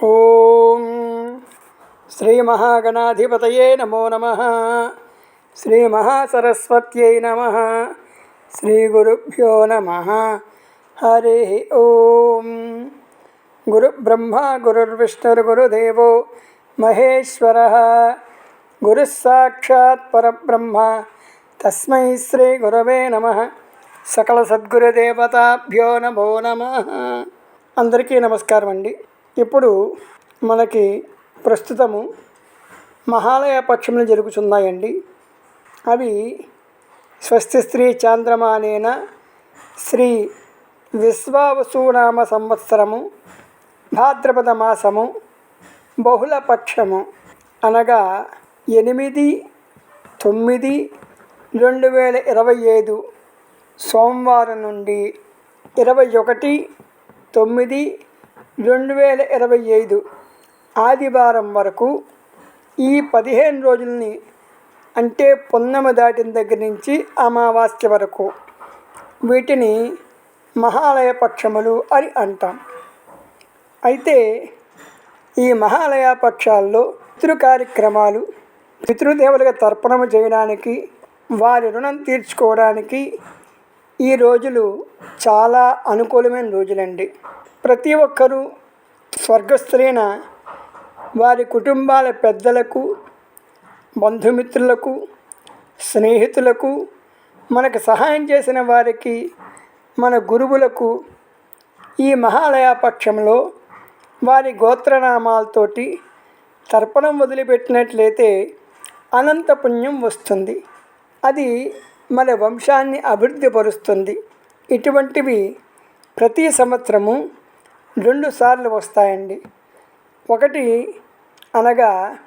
ఓం శ్రీ మహాగణాధిపతయే నమో నమ. శ్రీ మహాసరస్వత్యై నమ. శ్రీ గురుభ్యో నమ. హరి ఓం. గురుబ్రహ్మ గురుర్విష్ణుర్గురుదేవో మహేశ్వర. గురుస్సాక్షాత్ పరబ్రహ్మ. తస్మై శ్రీ గురవే నమ. సకల సద్గురుదేవతాభ్యో నమో నమ. అందరికీ నమస్కారం అండి ఇప్పుడు మనకి ప్రస్తుతము మహాలయ పక్షములు జరుగుతున్నాయండి అవి స్వస్తి స్త్రీ చాంద్రమానేన శ్రీ విశ్వావసునామ సంవత్సరము భాద్రపద మాసము బహుళ పక్షము అనగా ఎనిమిది తొమ్మిది రెండు వేల ఇరవై ఐదు సోమవారం నుండి ఇరవై ఒకటి తొమ్మిది రెండు వేల ఇరవై ఐదు ఆదివారం వరకు ఈ పదిహేను రోజుల్ని అంటే పున్నమ దాటిన దగ్గర నుంచి అమావాస్య వరకు వీటిని మహాలయ పక్షములు అని అంటాం. అయితే ఈ మహాలయ పక్షాల్లో పితృ కార్యక్రమాలు పితృదేవులకు తర్పణము చేయడానికి వారి రుణం తీర్చుకోవడానికి ఈ రోజులు చాలా అనుకూలమైన రోజులండి. ప్రతి ఒక్కరూ స్వర్గస్థులైన వారి కుటుంబాల పెద్దలకు బంధుమిత్రులకు స్నేహితులకు మనకు సహాయం చేసిన వారికి మన గురువులకు ఈ మహాలయ పక్షంలో వారి గోత్రనామాలతోటి తర్పణం వదిలిపెట్టినట్లయితే అనంత పుణ్యం వస్తుంది. అది మన వంశాన్ని అభివృద్ధిపరుస్తుంది ఇటువంటివి ప్రతి సంవత్సరము రెండు సార్లు వస్తాయండి. ఒకటి అనగా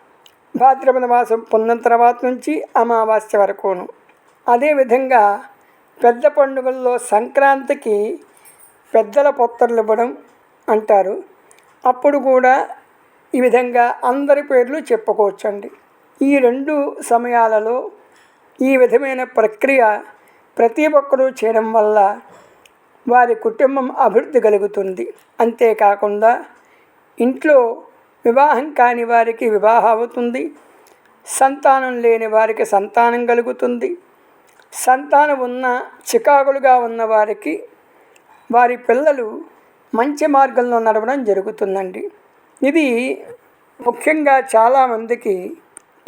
భాద్రపద మాసం పొందిన తర్వాత నుంచి అమావాస్య వరకును. అదేవిధంగా పెద్ద పండుగల్లో సంక్రాంతికి పెద్దల పొత్తర్లు ఇవ్వడం అంటారు. అప్పుడు కూడా ఈ విధంగా అందరి పేర్లు చెప్పుకోవచ్చండి. ఈ రెండు సమయాలలో ఈ విధమైన ప్రక్రియ ప్రతి ఒక్కరూ చేయడం వల్ల వారి కుటుంబం అభివృద్ధి కలుగుతుంది. అంతేకాకుండా ఇంట్లో వివాహం కాని వారికి వివాహం అవుతుంది. సంతానం లేని వారికి సంతానం కలుగుతుంది. సంతానం ఉన్న చికాకులుగా ఉన్న వారికి వారి పిల్లలు మంచి మార్గంలో నడవడం జరుగుతుందండి. ఇది ముఖ్యంగా చాలామందికి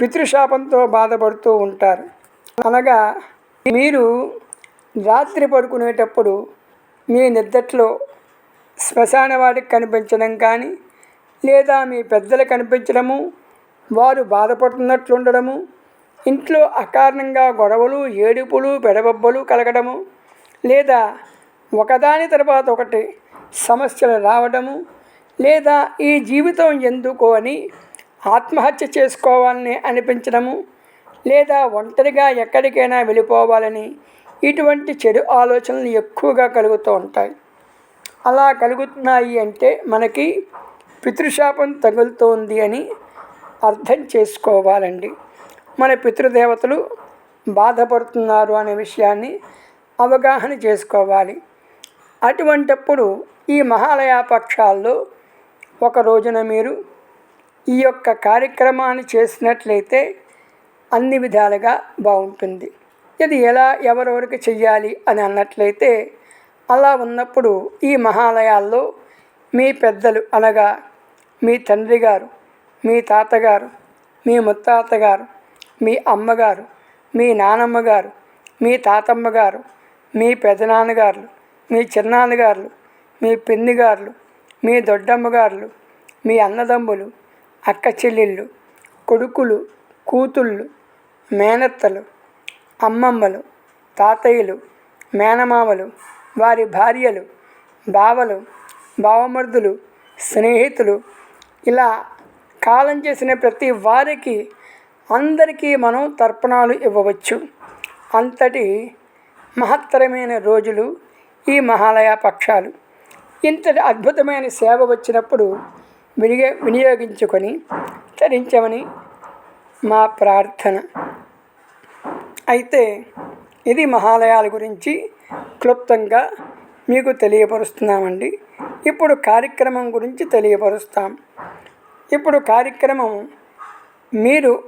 పితృశాపంతో బాధపడుతూ ఉంటారు. అనగా మీరు రాత్రి పడుకునేటప్పుడు మీ నిద్దట్లో శ్మశాన వాడికి కనిపించడం కానీ లేదా మీ పెద్దలు కనిపించడము వారు బాధపడుతున్నట్లు ఉండడము ఇంట్లో అకారణంగా గొడవలు ఏడుపులు పెడబొబ్బలు కలగడము లేదా ఒకదాని తర్వాత ఒకటి సమస్యలు రావడము లేదా ఈ జీవితం ఎందుకు అని ఆత్మహత్య చేసుకోవాలని అనిపించడము లేదా ఒంటరిగా ఎక్కడికైనా వెళ్ళిపోవాలని ఇటువంటి చెడు ఆలోచనలు ఎక్కువగా కలుగుతూ ఉంటాయి. అలా కలుగుతున్నాయి అంటే మనకి పితృశాపం తగులుతోంది అని అర్థం చేసుకోవాలండి. మన పితృదేవతలు బాధపడుతున్నారు అనే విషయాన్ని అవగాహన చేసుకోవాలి. అటువంటప్పుడు ఈ మహాలయ పక్షాల్లో ఒక రోజున మీరు ఈ యొక్క కార్యక్రమాన్ని చేసినట్లయితే అన్ని విధాలుగా బాగుంటుంది. ఇది ఎలా ఎవరెవరికి చెయ్యాలి అని అన్నట్లయితే అలా ఉన్నప్పుడు ఈ మహాలయాల్లో మీ పెద్దలు అనగా మీ తండ్రి గారు మీ తాతగారు మీ ముత్తాతగారు మీ అమ్మగారు మీ నానమ్మగారు మీ తాతమ్మగారు మీ పెదనాన్నగారు మీ చిన్నాన్నగారు మీ పిన్నిగారులు మీ దొడ్డమ్మగారులు మీ అన్నదమ్ములు అక్క చెల్లెళ్ళు కొడుకులు కూతుళ్ళు మేనత్తలు అమ్మమ్మలు తాతయ్యలు మేనమామలు వారి భార్యలు బావలు బావమర్దులు స్నేహితులు. ఇలా కాలం చేసిన ప్రతి వారికి అందరికీ మనం తర్పణాలు ఇవ్వవచ్చు. అంతటి మహత్తరమైన రోజులు ఈ మహాలయ పక్షాలు. ఇంతటి అద్భుతమైన సేవ వచ్చినప్పుడు వినియోగ వినియోగించుకొని తరించమని మా ప్రార్థన. అయితే ఇది మహాలయాల గురించి క్లుప్తంగా మీకు తెలియపరుస్తున్నామండి. ఇప్పుడు కార్యక్రమం గురించి తెలియపరుస్తాం. ఇప్పుడు కార్యక్రమం మీరు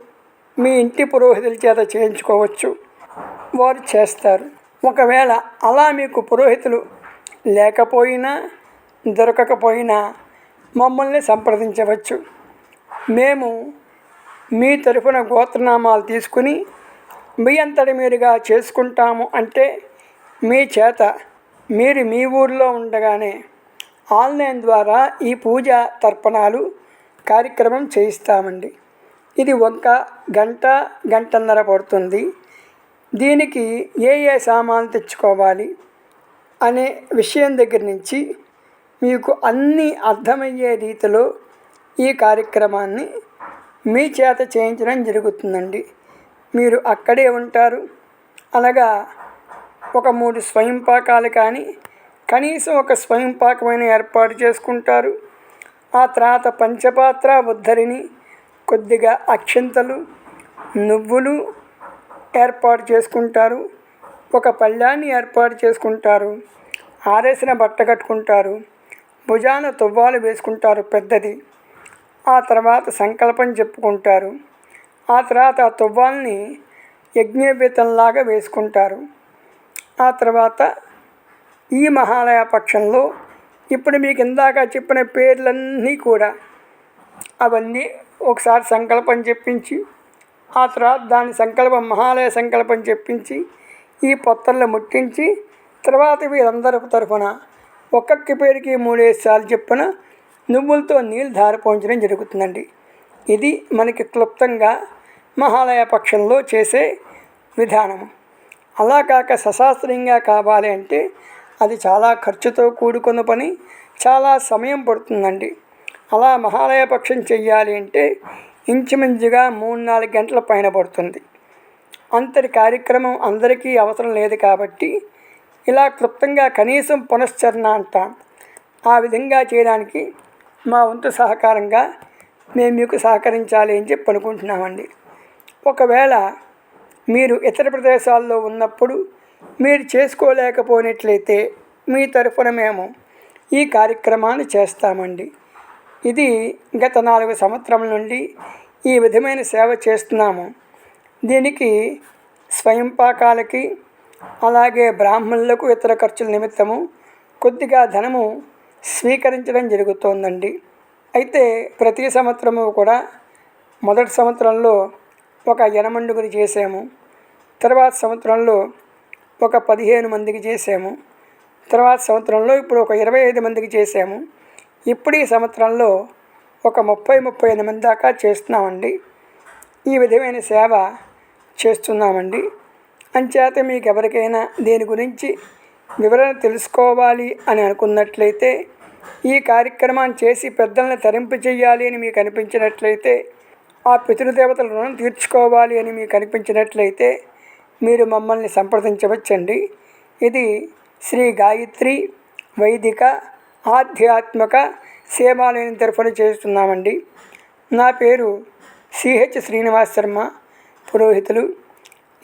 మీ ఇంటి పురోహితుల చేత చేయించుకోవచ్చు. వారు చేస్తారు. ఒకవేళ అలా మీకు పురోహితులు లేకపోయినా దొరకకపోయినా మమ్మల్ని సంప్రదించవచ్చు. మేము మీ తరఫున గోత్రనామాలు తీసుకుని మీ అంతటి మీరుగా చేసుకుంటాము అంటే మీ చేత మీరు మీ ఊర్లో ఉండగానే ఆన్లైన్ ద్వారా ఈ పూజ తర్పణాలు కార్యక్రమం చేయిస్తామండి. ఇది ఒక గంట గంటన్నర పడుతుంది. దీనికి ఏ ఏ సామాన్లు తెచ్చుకోవాలి అనే విషయం దగ్గర నుంచి మీకు అన్నీ అర్థమయ్యే రీతిలో ఈ కార్యక్రమాన్ని మీ చేత చేయించడం జరుగుతుందండి. మీరు అక్కడే ఉంటారు. అనగా ఒక మూడు స్వయం పాకాలు కానీ కనీసం ఒక స్వయం పాకమైన ఏర్పాటు చేసుకుంటారు. ఆ తర్వాత పంచపాత్ర ఉద్ధరిని కొద్దిగా అక్షింతలు నువ్వులు ఏర్పాటు చేసుకుంటారు. ఒక పళ్ళాన్ని ఏర్పాటు చేసుకుంటారు. ఆరేసిన బట్ట కట్టుకుంటారు. భుజాన తువ్వాలు వేసుకుంటారు పెద్దది. ఆ తర్వాత సంకల్పం చెప్పుకుంటారు. ఆ తర్వాత ఆ తువ్వాల్ని యజ్ఞోపేతంలాగా వేసుకుంటారు. ఆ తర్వాత ఈ మహాలయ పక్షంలో ఇప్పుడు మీకు ఇందాక చెప్పిన పేర్లన్నీ కూడా అవన్నీ ఒకసారి సంకల్పం చెప్పించి ఆ తర్వాత దాని సంకల్పం మహాలయ సంకల్పం చెప్పించి ఈ పొత్తల్లో ముట్టించి తర్వాత వీరందరి తరఫున ఒక్కొక్క పేరుకి మూడేసి సార్లు చెప్పిన నువ్వులతో నీళ్ళు ధారపోంచడం జరుగుతుందండి. ఇది మనకి క్లుప్తంగా మహాలయ పక్షంలో చేసే విధానం అలా కాక సశాస్త్రీయంగా కావాలి అంటే అది చాలా ఖర్చుతో కూడుకున్న పని చాలా సమయం పడుతుందండి. అలా మహాలయ పక్షం చెయ్యాలి అంటే ఇంచుమించుగా మూడు నాలుగు గంటల పైన పడుతుంది. అంతటి కార్యక్రమం అందరికీ అవసరం లేదు కాబట్టి ఇలా క్లుప్తంగా కనీసం పునశ్చరణ అంటాం ఆ విధంగా చేయడానికి మా వంతు సహకారంగా మేము మీకు సహకరించాలి అని చెప్పి అనుకుంటున్నామండి. ఒకవేళ మీరు ఇతర ప్రదేశాల్లో ఉన్నప్పుడు మీరు చేసుకోలేకపోయినట్లయితే మీ తరఫున మేము ఈ కార్యక్రమాన్ని చేస్తామండి. ఇది గత నాలుగు సంవత్సరం నుండి ఈ విధమైన సేవ చేస్తున్నాము. దీనికి స్వయం పాకాలకి అలాగే బ్రాహ్మణులకు ఇతర ఖర్చుల నిమిత్తము కొద్దిగా ధనము స్వీకరించడం జరుగుతోందండి. అయితే ప్రతి సంవత్సరము కూడా మొదటి సంవత్సరంలో ఒక ఎనమండుగుని చేసాము. తర్వాత సంవత్సరంలో ఒక పదిహేను మందికి చేసాము. తర్వాత సంవత్సరంలో ఇప్పుడు ఒక ఇరవై ఐదు మందికి చేసాము. ఇప్పుడు ఈ సంవత్సరంలో ఒక ముప్పై ముప్పై ఐదు మంది దాకా చేస్తున్నామండి. ఈ విధమైన సేవ చేస్తున్నామండి. అంచేత మీకు ఎవరికైనా దీని గురించి వివరణ తెలుసుకోవాలి అని అనుకున్నట్లయితే ఈ కార్యక్రమాన్ని చేసి పెద్దలను తరింపు చేయాలి అని మీకు అనిపించినట్లయితే ఆ పితృదేవతల రుణం తీర్చుకోవాలి అని మీకు అనిపించినట్లయితే మీరు మమ్మల్ని సంప్రదించవచ్చండి. ఇది శ్రీ గాయత్రి వైదిక ఆధ్యాత్మిక సేవాలయం తరఫున చేస్తున్నామండి. నా పేరు సిహెచ్ శ్రీనివాస్ శర్మ పురోహితులు.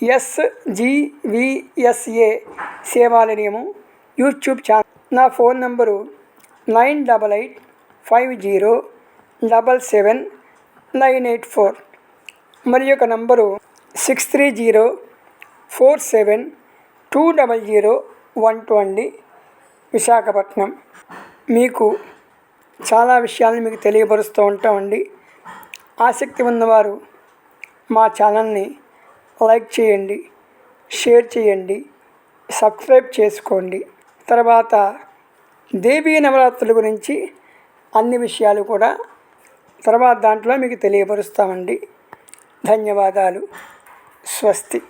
S G V S A సేవాలయము YouTube channel. నా phone number nine double eight five zero double seven nine eight four. మరి యొక్క number six three zero four seven two double zero one two అండి విశాఖపట్నం. మీకు చాలా విషయాలను మీకు తెలియపరుస్తూ ఉంటామండి. ఆసక్తి ఉన్నవారు మా ఛానల్ని లైక్ చేయండి షేర్ చేయండి సబ్స్క్రైబ్ చేసుకోండి. తర్వాత దేవీ నవరాత్రుల గురించి అన్ని విషయాలు కూడా తర్వాత దాంట్లో మీకు తెలియపరుస్తామండి. ధన్యవాదాలు. స్వస్తి.